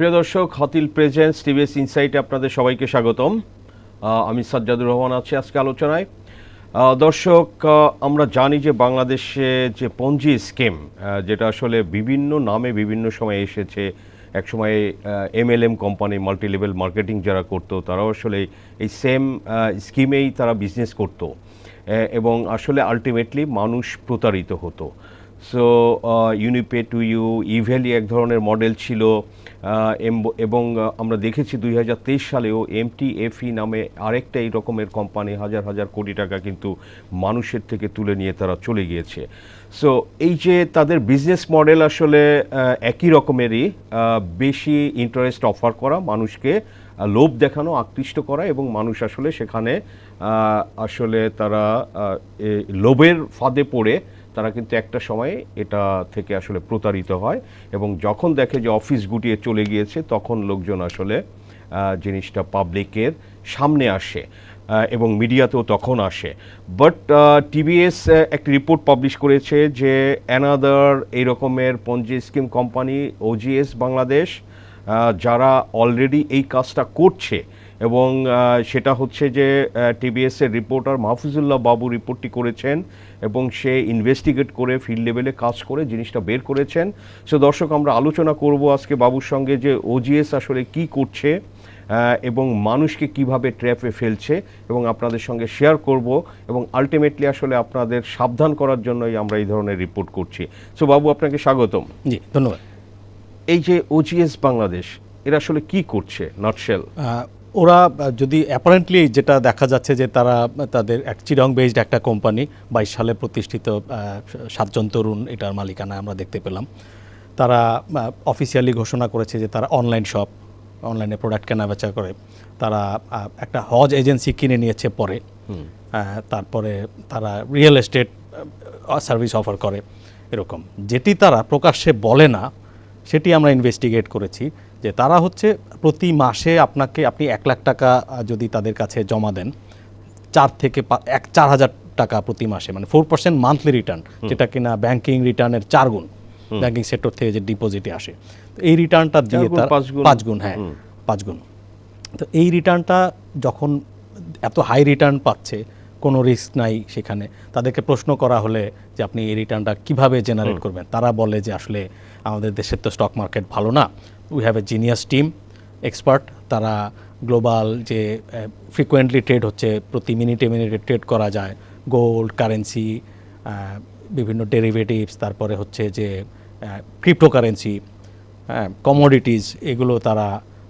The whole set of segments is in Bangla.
প্রিয় দর্শক, হাতিল প্রেজেন্স টিভিএস ইনসাইটে আপনাদের সবাইকে স্বাগতম। আমি সাজ্জাদুর রহমান আছি আজকে আলোচনায়। দর্শক আমরা জানি যে বাংলাদেশে যে পঞ্জি স্কিম যেটা আসলে বিভিন্ন নামে বিভিন্ন সময় এসেছে। একসময় MLM company multi level marketing যারা করতো, তারাও আসলে এই সেম স্কিমেই তারা বিজনেস করতো। এবং আসলে আলটিমেটলি মানুষ প্রতারিত হতো। সো ইউনিপে টু ইউ ইভ্যালি এক ধরনের মডেল ছিল আহ, এবং আমরা দেখেছি দুই হাজার তেইশ সালেও এমটিএফই নামে আরেকটা এই রকমের কোম্পানি হাজার হাজার কোটি টাকা কিন্তু মানুষের থেকে তুলে নিয়ে তারা চলে গিয়েছে। সো এই যে তাদের বিজনেস মডেল আসলে একই রকমেরই বেশি ইন্টারেস্ট অফার করা মানুষকে লোভ দেখানো আকৃষ্ট করা এবং মানুষ আসলে সেখানে আসলে তারা লোভের ফাঁদে পড়ে তারা কিন্তু একটা সময়ে এটা থেকে আসলে প্রতারিত হয় এবং যখন দেখে যে অফিস গুটিয়ে চলে গিয়েছে, তখন লোকজন আসলে জিনিসটা পাবলিকের সামনে আসে এবং মিডিয়াতেও তখন আসে। বাট টিভিএস একটি রিপোর্ট পাবলিশ করেছে যে অ্যানাদার এই রকমের Ponzi scheme company OGS Bangladesh যারা অলরেডি এই কাজটা করছে এবং সেটা হচ্ছে যে টিবিএস এর রিপোর্টার মাহফুজুল্লাহ বাবু রিপোর্টটি করেছেন এবং সে ইনভেস্টিগেট করে ফিল্ড লেভেলে কাজ করে জিনিসটা বের করেছেন। সো দর্শক আমরা আলোচনা করব আজকে বাবুর সঙ্গে যে ওজিএস আসলে কি করছে এবং মানুষকে কীভাবে ট্র্যাপে ফেলছে এবং আপনাদের সঙ্গে শেয়ার করব এবং আলটিমেটলি আসলে আপনাদের সাবধান করার জন্যই আমরা এই ধরনের রিপোর্ট করছি। সো বাবু আপনাকে স্বাগতম। জি ধন্যবাদ। এই যে ওজিএস বাংলাদেশ এরা আসলে কি করছে নটশেল ওরা যদি অ্যাপারেন্টলি যেটা দেখা যাচ্ছে যে তারা তাদের এক চিরং বেসড একটা কোম্পানি বাইশ সালে প্রতিষ্ঠিত সাতজন তরুণ এটার মালিকানা আমরা দেখতে পেলাম। তারা অফিসিয়ালি ঘোষণা করেছে যে তারা অনলাইন শপ অনলাইনে প্রোডাক্ট কেনা বেচা করে। তারা একটা হজ এজেন্সি কিনে নিয়েছে পরে। তারপরে তারা রিয়েল এস্টেট সার্ভিস অফার করে এরকম। যেটি তারা প্রকাশ্যে বলে না সেটি আমরা ইনভেস্টিগেট করেছি। যে তারা হচ্ছে প্রতি মাসে আপনাকে আপনি এক লাখ টাকা যদি তাদের কাছে জমা দেন চার থেকে এক চার হাজার টাকা প্রতি মাসে মানে ফোর পার্সেন্ট মান্থলি রিটার্ন যেটা কিনা ব্যাংকিং রিটার্নের চার গুণ ব্যাংকিং সেক্টর থেকে যে ডিপোজিটে আসে। তো এই রিটার্নটা দিয়ে তার পাঁচ গুণ? পাঁচ গুণ হ্যাঁ পাঁচ গুণ। তো এই রিটার্নটা যখন এত হাই রিটার্ন পাচ্ছে কোনো রিস্ক নাই সেখানে। তাদেরকে প্রশ্ন করা হলে যে আপনি এই রিটার্নটা কীভাবে জেনারেট করবেন? তারা বলে যে আসলে আমাদের দেশের তো স্টক মার্কেট ভালো না। We have a genius team expert তারা গ্লোবাল যে ফ্রিকোয়েন্টলি ট্রেড হচ্ছে, প্রতি মিনিটে মিনিটে ট্রেড করা যায়। গোল্ড কারেন্সি বিভিন্ন ডেরিভেটিভস তারপরে হচ্ছে যে ক্রিপ্টোকারেন্সি হ্যাঁ কমোডিটিস এগুলো তারা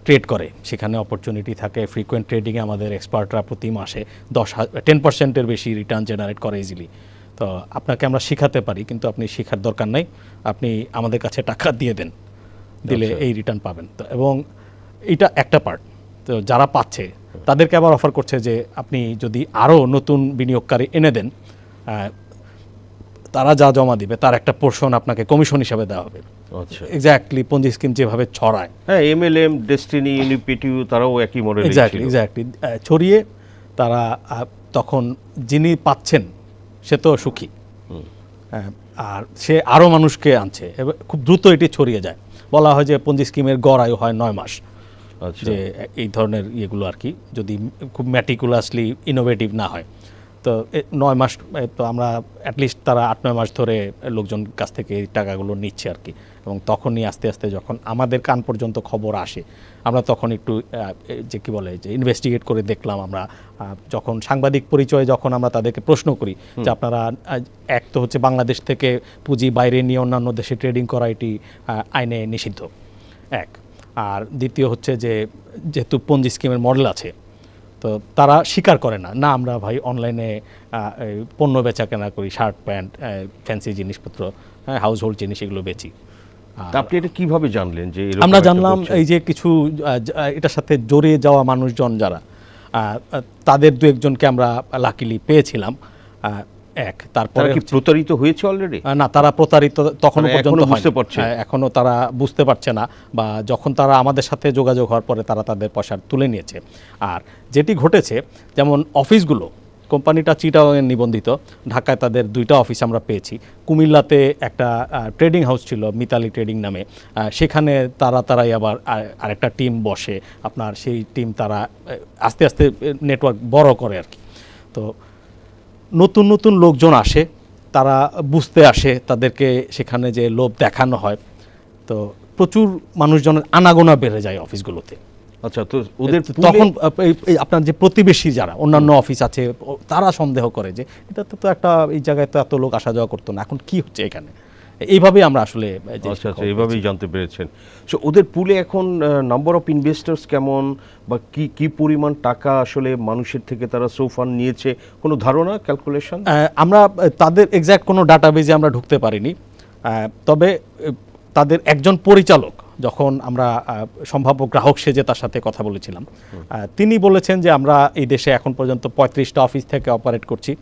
ট্রেড করে। সেখানে অপরচুনিটি থাকে। ফ্রিকোয়েন্ট ট্রেডিংয়ে আমাদের এক্সপার্টরা প্রতি মাসে দশ টেন পার্সেন্টের বেশি রিটার্ন জেনারেট করে ইজিলি তো আপনাকে আমরা শেখাতে পারি, কিন্তু আপনি শেখার দরকার নাই। আপনি আমাদের কাছে টাকা দিয়ে দেন। দিলে এই রিটার্ন পাবেন। তো এবং এটা একটা পার্ট তো যারা পাচ্ছে তাদেরকে আবার অফার করছে যে আপনি যদি আরও নতুন বিনিয়োগকারী এনে দেন তারা যা জমা দিবে তার একটা পোর্শন আপনাকে কমিশন হিসাবে দেওয়া হবে। আচ্ছা। এক্স্যাক্টলি পঞ্জি স্কিম যেভাবে ছড়ায়। হ্যাঁ এমএলএম ডেস্টিনি ইউনিপিটিউ তারাও একই মডেল এক্স্যাক্টলি এক্স্যাক্টলি ছড়িয়ে তারা তখন যিনি পাচ্ছেন সে তো সুখী। হ্যাঁ, আর সে আরও মানুষকে আনছে। খুব দ্রুত এটি ছড়িয়ে যায়। বলা হয় যে পঞ্জি স্কিমের গড় আয়ু হয় নয় মাস। আচ্ছা। যে এই ধরনের ইয়েগুলো আর কি যদি খুব ম্যাটিকুলাসলি ইনোভেটিভ না হয়। তো নয় মাস তো আমরা অ্যাটলিস্ট তারা আট নয় মাস ধরে লোকজন কাছ থেকে এই টাকাগুলো নিচ্ছে আর কি। এবং তখনই আস্তে আস্তে যখন আমাদের কান পর্যন্ত খবর আসে আমরা তখন একটু যে কি বলে যে ইনভেস্টিগেট করে দেখলাম আমরা যখন সাংবাদিক পরিচয়ে যখন আমরা তাদেরকে প্রশ্ন করি যে আপনারা এক তো হচ্ছে বাংলাদেশ থেকে পুঁজি বাইরে নিয়ে অন্যান্য দেশে ট্রেডিং করা এটি আইনে নিষিদ্ধ এক। আর দ্বিতীয় হচ্ছে যে যেহেতু পঞ্জি স্কিমের মডেল আছে তো তারা স্বীকার করে না না আমরা ভাই অনলাইনে পণ্য বেচা কেনা করি শার্ট প্যান্ট ফ্যান্সি জিনিসপত্র হ্যাঁ হাউস হোল্ড জিনিস এগুলো বেচি। আপনি এটা কীভাবে জানলেন যে আমরা জানলাম এই যে কিছু এটার সাথে জড়িয়ে যাওয়া মানুষজন যারা তাদের দু একজনকে আমরা লাকিলি পেয়েছিলাম এক তারপরে তারা কি প্রতারিত হয়েছে অলরেডি না তারা প্রতারিত তখনও মানে পর্যন্ত বুঝতে পারছে? হ্যাঁ, এখনও তারা বুঝতে পারছে না বা যখন তারা আমাদের সাথে যোগাযোগ হওয়ার পরে তারা তাদের পয়সা তুলে নিয়েছে। আর যেটি ঘটেছে যেমন অফিসগুলো কোম্পানিটা চিটাগাংয়ে নিবন্ধিত। ঢাকায় তাদের দুইটা অফিস আমরা পেয়েছি। কুমিল্লাতে একটা ট্রেডিং হাউস ছিল, মিতালি ট্রেডিং নামে। সেখানে তারা, তারাই আবার আরেকটা টিম বসে। আপনার সেই টিম তারা আস্তে আস্তে নেটওয়ার্ক বড় করে আর কি। তো নতুন নতুন লোকজন আসে। তারা বুঝতে আসে তাদেরকে সেখানে যে লোভ দেখানো হয়। তো প্রচুর মানুষজনের আনাগোনা বেড়ে যায় অফিসগুলোতে আচ্ছা তো ওদের তখন আপনার যে প্রতিবেশী যারা অন্যান্য অফিস আছে তারা সন্দেহ করে যে এটা তো তো একটা এই জায়গায় তো এত লোক আসা যাওয়া করতো না এখন কি হচ্ছে এখানে? এইভাবে আমরা আসলে আচ্ছা আচ্ছা এইভাবেই জানতে পেরেছেন। সো ওদের পুলে এখন নাম্বার অফ ইনভেস্টার্স কেমন বা কি কি পরিমাণ টাকা আসলে মানুষের থেকে তারা সোফান নিয়েছে কোনো ধারণা ক্যালকুলেশন আমরা তাদের এক্স্যাক্ট কোনো ডাটাবেজে আমরা ঢুকতে পারিনি। তবে তাদের একজন পরিচালক যখন আমরা সম্ভাব্য গ্রাহক সেজে তার সাথে কথা বলেছিলাম তিনি বলেছেন যে আমরা এই দেশে এখন পর্যন্ত পঁয়ত্রিশটা অফিস থেকে অপারেট করছি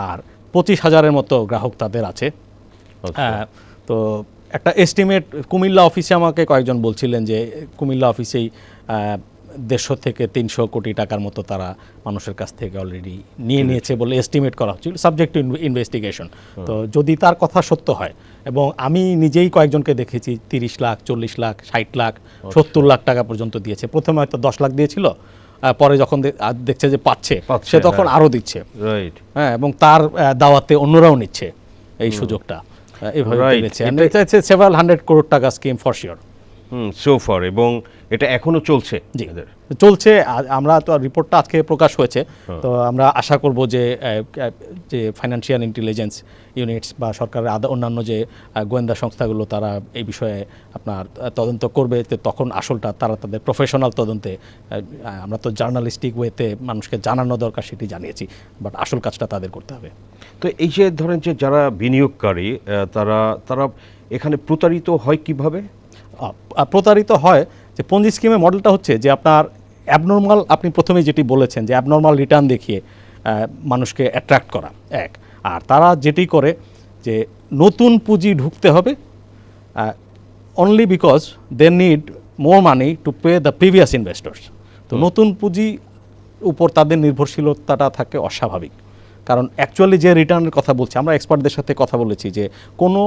আর পঁচিশ হাজারের মতো গ্রাহক তাদের আছে আচ্ছা। তো একটা এস্টিমেট কুমিল্লা অফিসে আমাকে কয়েকজন বলছিলেন যে কুমিল্লা অফিসেই দেড়শো থেকে তিনশো কোটি টাকার মতো তারা মানুষের কাছ থেকে অলরেডি নিয়ে নিয়েছে বলে এস্টিমেট করা হচ্ছিল সাবজেক্ট টু ইনভেস্টিগেশন তো যদি তার কথা সত্য হয় এবং আমি নিজেই কয়েকজনকে দেখেছি তিরিশ লাখ চল্লিশ লাখ ষাট লাখ সত্তর লাখ টাকা পর্যন্ত দিয়েছে। প্রথমে হয়তো দশ লাখ দিয়েছিল পরে যখন দেখছে যে পাচ্ছে সে তখন হ্যাঁ। আরও দিচ্ছে। রাইট হ্যাঁ এবং তার দাওয়াতে অন্যরাও নিচ্ছে এই সুযোগটা। এভাবে সেভারাল হান্ড্রেড করোড় টাকা স্কিম ফর শিওর সোফার এবং এটা এখনও চলছে জি। চলছে আমরা তো রিপোর্টটা আজকে প্রকাশ হয়েছে। তো আমরা আশা করব যে যে ফাইন্যান্সিয়াল ইন্টেলিজেন্স ইউনিটস বা সরকারের আদা অন্যান্য যে গোয়েন্দা সংস্থাগুলো তারা এই বিষয়ে আপনার তদন্ত করবে তখন আসলটা তারা তাদের প্রফেশনাল তদন্তে আমরা তো জার্নালিস্টিক ওয়েতে মানুষকে জানানো দরকার সেটি জানিয়েছি বাট আসল কাজটা তাদের করতে হবে। তো এই যে ধরেন যে যারা বিনিয়োগকারী তারা তারা এখানে প্রতারিত হয় কীভাবে? প্রতারিত হয় যে পঞ্জি স্কিমের মডেলটা হচ্ছে যে আপনার অ্যাবনর্মাল আপনি প্রথমে যেটি বলেছেন যে অ্যাবনর্মাল রিটার্ন দেখিয়ে মানুষকে অ্যাট্রাক্ট করা এক। আর তারা যেটি করে যে নতুন পুঁজি ঢুকতে হবে only because they need more money to pay the previous investors তো নতুন পুঁজি উপর তাদের নির্ভরশীলতাটা থাকে অস্বাভাবিক। কারণ অ্যাকচুয়ালি যে রিটার্নের কথা বলছি আমরা এক্সপার্টদের সাথে কথা বলেছি যে কোনো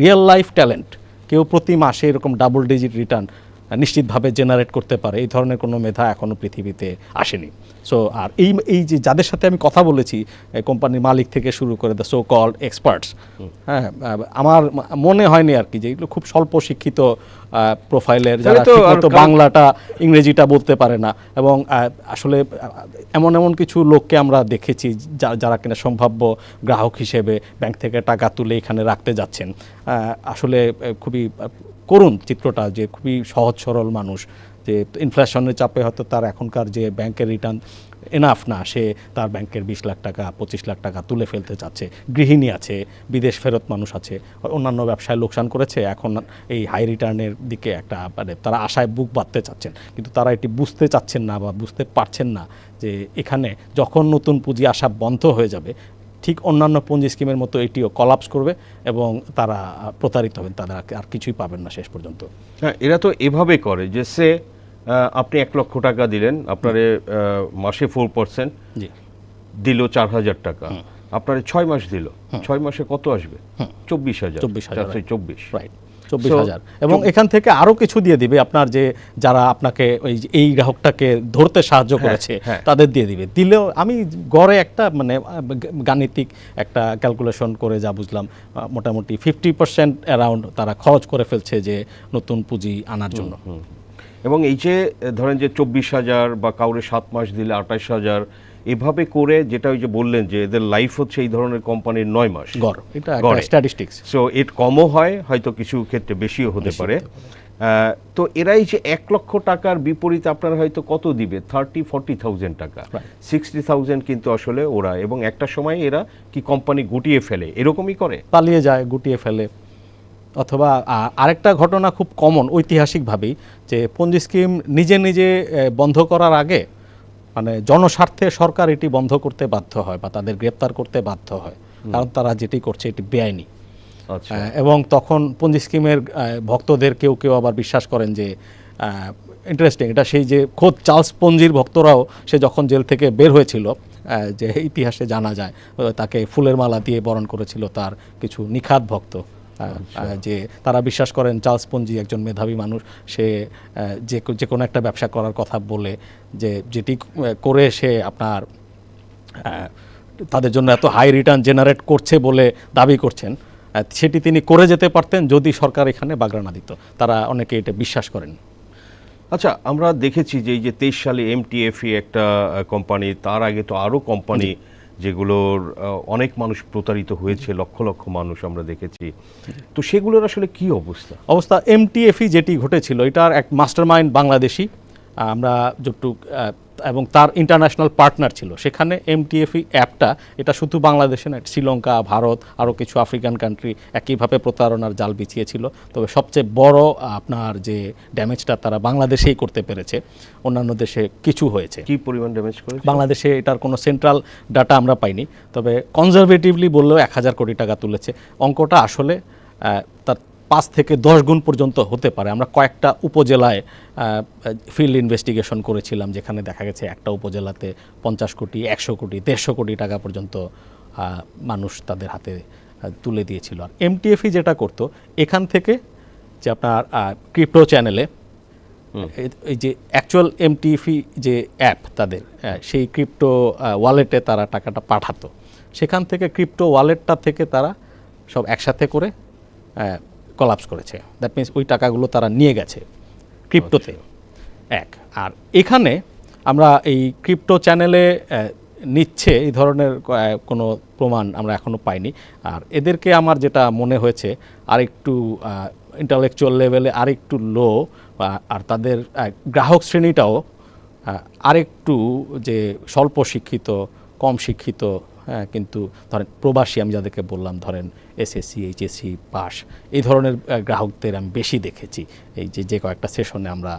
রিয়েল লাইফ ট্যালেন্ট কেউ প্রতি মাসে এরকম ডাবল ডিজিট রিটার্ন নিশ্চিতভাবে জেনারেট করতে পারে। এই ধরনের কোনো মেধা এখনও পৃথিবীতে আসেনি। সো আর এই এই যে যাদের সাথে আমি কথা বলেছি কোম্পানির মালিক থেকে শুরু করে দ্য সো কল এক্সপার্টস হ্যাঁ আমার মনে হয়নি আর কি যে এগুলো খুব স্বল্প শিক্ষিত প্রোফাইলের যারা তো ঠিকমতো বাংলাটা ইংরেজিটা বলতে পারে না। এবং আসলে এমন এমন কিছু লোককে আমরা দেখেছি যা- যারা কিনা সম্ভাব্য গ্রাহক হিসেবে ব্যাংক থেকে টাকা তুলে এখানে রাখতে যাচ্ছেন। আসলে খুবই করুণ চিত্রটা যে খুবই সহজ সরল মানুষ, যে ইনফ্লেশনের চাপে হয়তো তার এখনকার যে ব্যাংকের রিটার্ন এনাফ না, সে তার ব্যাংকের বিশ লাখ টাকা, পঁচিশ লাখ টাকা তুলে ফেলতে চাচ্ছে। গৃহিণী আছে, বিদেশ ফেরত মানুষ আছে, অন্যান্য ব্যবসায় লোকসান করেছে, এখন এই হাই রিটার্নের দিকে একটা মানে তারা আশায় বুক বাঁধতে চাচ্ছেন। কিন্তু তারা এটি বুঝতে চাচ্ছেন না বা বুঝতে পারছেন না যে এখানে যখন নতুন পুঁজি আসা বন্ধ হয়ে যাবে ঠিক অন্যান্য পুঁজি স্কিমের মতো এটিও কলাপস করবে এবং তারা প্রতারিত হবেন তারা আর- কিছুই পাবেন না শেষ পর্যন্ত। হ্যাঁ এরা তো এভাবে করে যে সে আপনি এক লক্ষ টাকা দিলেন আপনারে মাসে ফোর পার্সেন্ট দিল চার হাজার টাকা। আপনার ছয় মাস দিল। ছয় মাসে কত আসবে? চব্বিশ হাজার। চব্বিশ হাজার চব্বিশ। রাইট চব্বিশ হাজার। এবং এখান থেকে আরও কিছু দিয়ে দিবে আপনার যে যারা আপনাকে ওই এই গ্রাহকটাকে ধরতে সাহায্য করেছে হ্যাঁ। তাদের দিয়ে দিবে। দিলেও আমি গড়ে একটা মানে গাণিতিক একটা ক্যালকুলেশন করে যা বুঝলাম মোটামুটি ফিফটি পার্সেন্ট অ্যারাউন্ড তারা খরচ করে ফেলছে যে নতুন পুঁজি আনার জন্য। এবং এই যে ধরেন যে চব্বিশ হাজার বা কাউরে সাত মাস দিলে আঠাশ হাজার এভাবে করে যেটা ওই যে বললেন যে এদের লাইফ হচ্ছে এই ধরনের কোম্পানির নয় মাস। গড়। এটা। স্ট্যাটিস্টিক্স সো এর কমও হয় হয়তো কিছু ক্ষেত্রে বেশিও হতে পারে। তো এরাই যে এক লক্ষ টাকার বিপরীতে আপনারা হয়তো কত দিবে? থার্টি ফর্টি থাউজেন্ড টাকা। সিক্সটি থাউজেন্ড কিন্তু আসলে ওরা এবং একটা সময় এরা কি কোম্পানি গুটিয়ে ফেলে? এরকমই করে। পালিয়ে যায় গুটিয়ে ফেলে। অথবা আরেকটা ঘটনা খুব কমন ঐতিহাসিকভাবেই যে পঞ্জি স্কিম নিজে নিজে বন্ধ করার আগে মানে জনস্বার্থে সরকার এটি বন্ধ করতে বাধ্য হয় বা তাদের গ্রেপ্তার করতে বাধ্য হয়। কারণ তারা যেটি করছে এটি বেআইনি। আচ্ছা। এবং তখন পঞ্জি স্কিমের ভক্তদের কেউ কেউ আবার বিশ্বাস করেন যে ইন্টারেস্টিং এটা সেই যে খোদ চার্লস পঞ্জির ভক্তরাও সে যখন জেল থেকে বের হয়েছিল যে ইতিহাসে জানা যায় তাকে ফুলের মালা দিয়ে বরণ করেছিল তার কিছু নিখাত ভক্ত। যে তারা বিশ্বাস করেন চার্লস পঞ্জি একজন মেধাবী মানুষ সে যে যে কোনো একটা ব্যবসা করার কথা বলে যে যেটি করে সে আপনার তাদের জন্য এত হাই রিটার্ন জেনারেট করছে বলে দাবি করছেন সেটি তিনি করে যেতে পারতেন যদি সরকার এখানে বাগড়া না দিত। তারা অনেকে এটা বিশ্বাস করেন। আচ্ছা আমরা দেখেছি যে এই যে তেইশ সালে এমটিএফই একটা কোম্পানি তার আগে তো আরও কোম্পানি যেগুলোর অনেক মানুষ প্রতারিত হয়েছে, লক্ষ লক্ষ মানুষ আমরা দেখেছি। তো সেগুলোর আসলে কি অবস্থা? অবস্থা এমটিএফই যেটি ঘটেছিল, এটার এক মাস্টারমাইন্ড বাংলাদেশি। আমরা যতটুক এবং তার ইন্টারন্যাশনাল পার্টনার ছিল। সেখানে এমটিএফই অ্যাপটা এটা শুধু বাংলাদেশে না শ্রীলঙ্কা ভারত আরও কিছু আফ্রিকান কান্ট্রি একইভাবে প্রতারণার জাল বিছিয়েছিল। তবে সবচেয়ে বড় আপনার যে ড্যামেজটা তারা বাংলাদেশেই করতে পেরেছে অন্যান্য দেশে কিছু হয়েছে। কি পরিমাণ ড্যামেজ করে বাংলাদেশে এটার কোনো সেন্ট্রাল ডাটা আমরা পাইনি। তবে কনজারভেটিভলি বললেও এক হাজার কোটি টাকা তুলেছে। অঙ্কটা আসলে পাঁচ থেকে দশ গুণ পর্যন্ত হতে পারে। আমরা কয়েকটা উপজেলায় ফিল্ড ইনভেস্টিগেশন করেছিলাম যেখানে দেখা গেছে একটা উপজেলাতে পঞ্চাশ কোটি একশো কোটি দেড়শো কোটি টাকা পর্যন্ত মানুষ তাদের হাতে তুলে দিয়েছিল। আর এমটিএফই যেটা করতো এখান থেকে যে আপনার ক্রিপ্টো চ্যানেলে এই- যে অ্যাকচুয়াল এমটিএফি যে অ্যাপ তাদের সেই ক্রিপ্টো ওয়ালেটে তারা টাকাটা পাঠাতো। সেখান থেকে ক্রিপ্টো ওয়ালেটটা থেকে তারা সব একসাথে করে কলাপস করেছে। দ্যাট মিন্স ওই টাকাগুলো তারা নিয়ে গেছে ক্রিপ্টোতে এক আর এখানে আমরা এই ক্রিপ্টো চ্যানেলে নিচ্ছে এই ধরনের কোনো প্রমাণ আমরা এখনও পাইনি। আর এদেরকে আমার যেটা মনে হয়েছে আরেকটু ইন্টালেকচুয়াল লেভেলে আরেকটু লো আর তাদের গ্রাহক শ্রেণীটাও আরেকটু যে স্বল্প শিক্ষিত কম শিক্ষিত হ্যাঁ কিন্তু ধরেন প্রবাসী আমি যাদেরকে বললাম ধরেন এসএসসি এইচএসসি পাস এই ধরনের গ্রাহকদের আমি বেশি দেখেছি। এই যে যে কয়েকটা সেশনে আমরা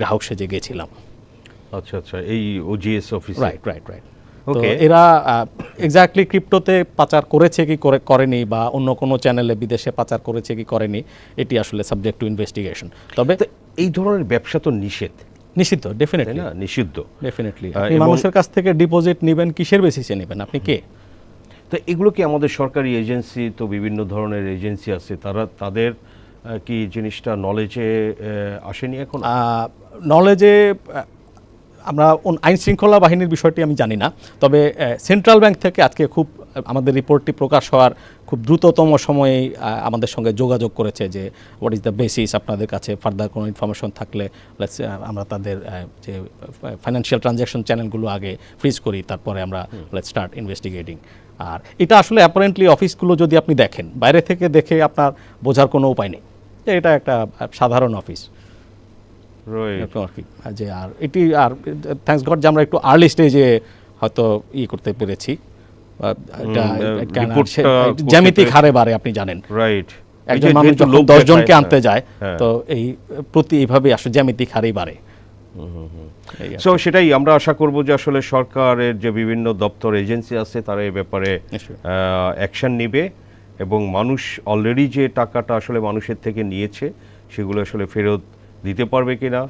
গ্রাহক সেজে গেছিলাম। আচ্ছা আচ্ছা এই OGS office right right right তো এরা এক্স্যাক্টলি ক্রিপ্টোতে পাচার করেছে কি করে করেনি বা অন্য কোনো চ্যানেলে বিদেশে পাচার করেছে কি করেনি এটি আসলে সাবজেক্ট টু ইনভেস্টিগেশন তবে এই ধরনের ব্যবসা তো নিষেধ। নিষিদ্ধ ডেফিনেটলি না? নিষিদ্ধ। ডেফিনেটলি মানুষের কাছ থেকে ডিপোজিট নেবেন কিসের বেসিসে নেবেন? আপনি কে? তো এগুলো কি আমাদের সরকারি এজেন্সি তো বিভিন্ন ধরনের এজেন্সি আছে তারা তাদের কি জিনিসটা নলেজে আসেনি এখন? নলেজে আমরা আইন শৃঙ্খলা বাহিনীর বিষয়টি আমি জানি না তবে সেন্ট্রাল ব্যাংক থেকে আজকে খুব আমাদের রিপোর্টটি প্রকাশ হওয়ার খুব দ্রুততম সময়েই আহ, আমাদের সঙ্গে যোগাযোগ করেছে যে হোয়াট ইজ দ্য বেসিস আপনাদের কাছে ফার্দার কোনো ইনফরমেশন থাকলে আমরা তাদের যে ফাইন্যান্সিয়াল ট্রানজ্যাকশন চ্যানেলগুলো আগে ফ্রিজ করি তারপরে আমরা লেট স্টার্ট ইনভেস্টিগেটিং আর এটা আসলে অ্যাপারেন্টলি অফিসগুলো যদি আপনি দেখেন বাইরে থেকে দেখে আপনার বোঝার কোনো উপায় নেই। যে এটা একটা সাধারণ অফিস যে আর এটি আর থ্যাঙ্কস গড যে আমরা একটু আর্লি স্টেজে হয়তো ই করতে পেরেছি। জ্যামিতিক হারে বাড়ে আপনি জানেন। রাইট একজন মানুষ যখন দশ জনকে আনতে যায় তো এই প্রতি এইভাবে আসলে জ্যামিতিক হারেই বাড়ে। সো সেটাই আমরা আশা করব যে আসলে সরকারের যে বিভিন্ন দপ্তর এজেন্সি আছে তারা এই ব্যাপারে। অ্যাকশন নিবে এবং মানুষ অলরেডি যে টাকাটা আসলে মানুষের থেকে নিয়েছে সেগুলো আসলে ফেরত দিতে পারবে কিনা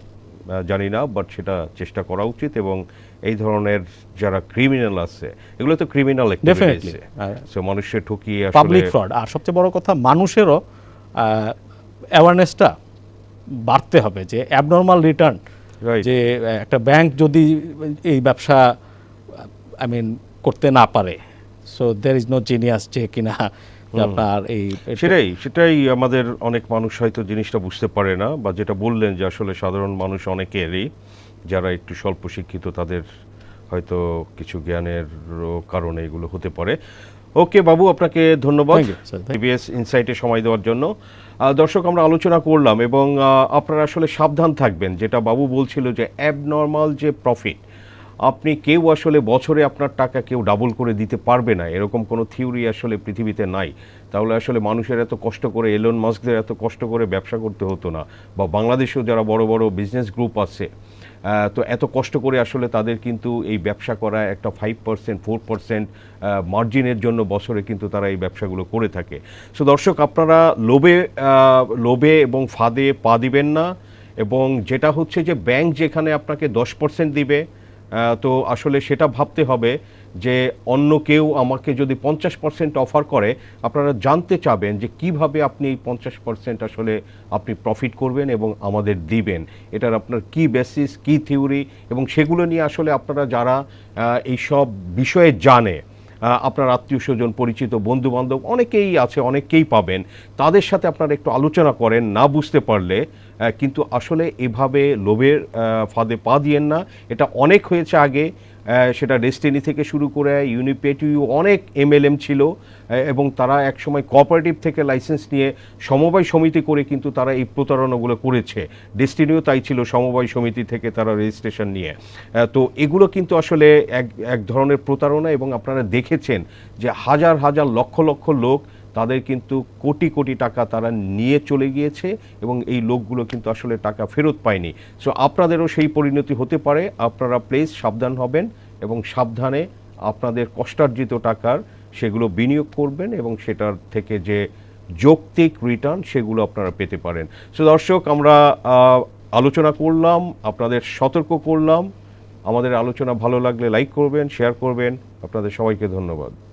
জানি না বাট সেটা চেষ্টা করা উচিত এবং এই ধরনের যারা ক্রিমিনাল আছে এগুলো তো ক্রিমিনাল সো মানুষের ঠকিয়ে পাবলিক ফ্রড আর সবচেয়ে বড় কথা মানুষেরও অ্যাওয়ারনেসটা বাড়তে হবে যে অ্যাবনর্মাল রিটার্ন যে একটা ব্যাংক যদি এই ব্যবসা আই মিন করতে না পারে so there is no genius যে কিনা আপনার এই সেটাই সেটাই আমাদের অনেক মানুষ হয়তো জিনিসটা বুঝতে পারে না বা যেটা বললেন যে আসলে সাধারণ মানুষ অনেকেরই যারা একটু স্বল্প শিক্ষিত তাদের হয়তো কিছু জ্ঞানের কারণে এগুলো হতে পারে। ওকে বাবু আপনাকে ধন্যবাদ. টিভিএস ইনসাইটে সময় দেওয়ার জন্য। দর্শক আমরা আলোচনা করলাম এবং আপনারা আসলে সাবধান থাকবেন। যেটা বাবু বলছিল যে অ্যাবনর্মাল যে প্রফিট আপনি কেউ আসলে বছরে আপনার টাকা কেউ ডাবল করে দিতে পারবে না। এরকম কোনো থিওরি আসলে পৃথিবীতে নাই। তাহলে আসলে মানুষের এত কষ্ট করে এলন মাস্কদের এত কষ্ট করে ব্যবসা করতে হতো না। বা বাংলাদেশেও যারা বড় বড় বিজনেস গ্রুপ আছে তো এত কষ্ট করে আসলে তাদের কিন্তু এই ব্যবসা করা, একটা ফাইভ পার্সেন্ট ফোর পার্সেন্ট মার্জিনের জন্য বছরে কিন্তু তারা এই ব্যবসাগুলো করে থাকে। সো দর্শক, আপনারা লোভে লোভে এবং ফাঁদে পা দিবেন না এবং যেটা হচ্ছে যে ব্যাংক যেখানে আপনাকে দশ পার্সেন্ট দিবে তো আসলে সেটা ভাবতে হবে যে অন্য কেউ আমাকে যদি পঞ্চাশ পার্সেন্ট অফার করে, আপনারা জানতে চাবেন যে কীভাবে আপনি এই পঞ্চাশ পার্সেন্ট আসলে আপনি প্রফিট করবেন এবং আমাদের দিবেন। এটার আপনার কি বেসিস কি থিওরি এবং সেগুলো নিয়ে আসলে আপনারা যারা এইসব বিষয়ে জানে আপনার আত্মীয় স্বজন, পরিচিত বন্ধু বান্ধব অনেকেই আছে অনেকেই পাবেন। তাদের সাথে আপনারা একটু আলোচনা করেন, না বুঝতে পারলে কিন্তু আসলে এভাবে লোভের ফাঁদে পা দিয়েন না। এটা অনেক হয়েছে আগে সেটা ডেস্টিনি থেকে শুরু করে ইউনিপেটিউ অনেক এমএলএম ছিল এবং তারা একসময় কোঅপারেটিভ থেকে লাইসেন্স নিয়ে সমবায় সমিতি করে কিন্তু তারা এই প্রতারণাগুলো করেছে। ডেস্টিনিও তাই ছিল সমবায় সমিতি থেকে তারা রেজিস্ট্রেশন নিয়ে। তো এগুলো কিন্তু আসলে এক এক ধরনের প্রতারণা এবং আপনারা দেখেছেন যে হাজার হাজার লক্ষ লক্ষ লোক তাদের কিন্তু কোটি কোটি টাকা তারা নিয়ে চলে গিয়েছে এবং এই লোকগুলো কিন্তু আসলে টাকা ফেরত পায়নি। সো আপনাদেরও সেই পরিণতি হতে পারে, আপনারা প্লিজ সাবধান হবেন এবং সাবধানে আপনাদের কষ্টার্জিত টাকার সেগুলো বিনিয়োগ করবেন এবং সেটার থেকে যে যৌক্তিক রিটার্ন সেগুলো আপনারা পেতে পারেন। সো দর্শক, আমরা আলোচনা করলাম, আপনাদের সতর্ক করলাম। আমাদের আলোচনা ভালো লাগলে লাইক করবেন শেয়ার করবেন। আপনাদের সবাইকে ধন্যবাদ।